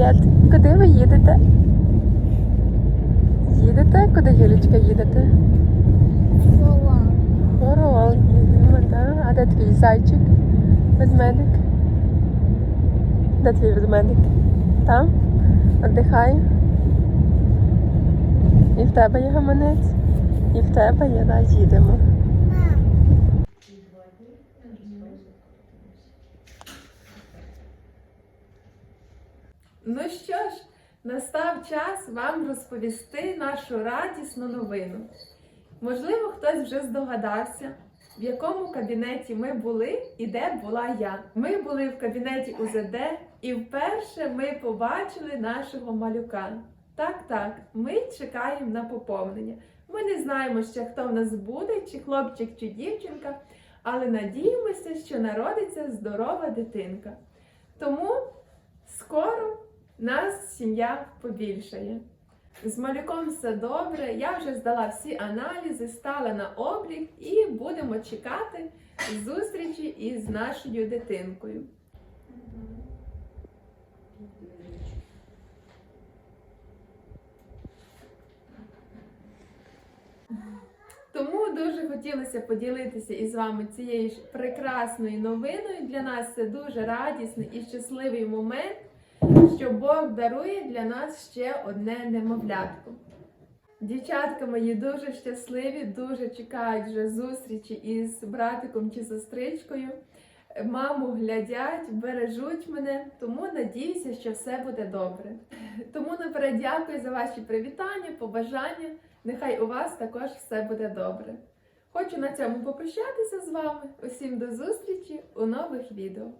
Куди ви їдете? Їдете? Куди Юлічка їдете? Слова. Хорол їдемо, так? А де твій зайчик? Ведмедик? Де твій ведмедик? Там? Отдихає? І в тебе є гаманець? І в тебе є, да, їдемо. Ну що ж, настав час вам розповісти нашу радісну новину. Можливо, хтось вже здогадався, в якому кабінеті ми були і де була я. Ми були в кабінеті УЗД і вперше ми побачили нашого малюка. Так, так, ми чекаємо на поповнення. Ми не знаємо ще, хто в нас буде, чи хлопчик, чи дівчинка, але надіємося, що народиться здорова дитинка. Тому скоро нас сім'я побільшає. З малюком все добре. Я вже здала всі аналізи, стала на облік і будемо чекати зустрічі із нашою дитинкою. Тому дуже хотілося поділитися із вами цією прекрасною новиною. Для нас це дуже радісний і щасливий момент, що Бог дарує для нас ще одне немовлятко. Дівчатка мої дуже щасливі, дуже чекають вже зустрічі із братиком чи сестричкою. Маму глядять, бережуть мене, тому надіюся, що все буде добре. Тому наперед дякую за ваші привітання, побажання. Нехай у вас також все буде добре. Хочу на цьому попрощатися з вами. Усім до зустрічі у нових відео.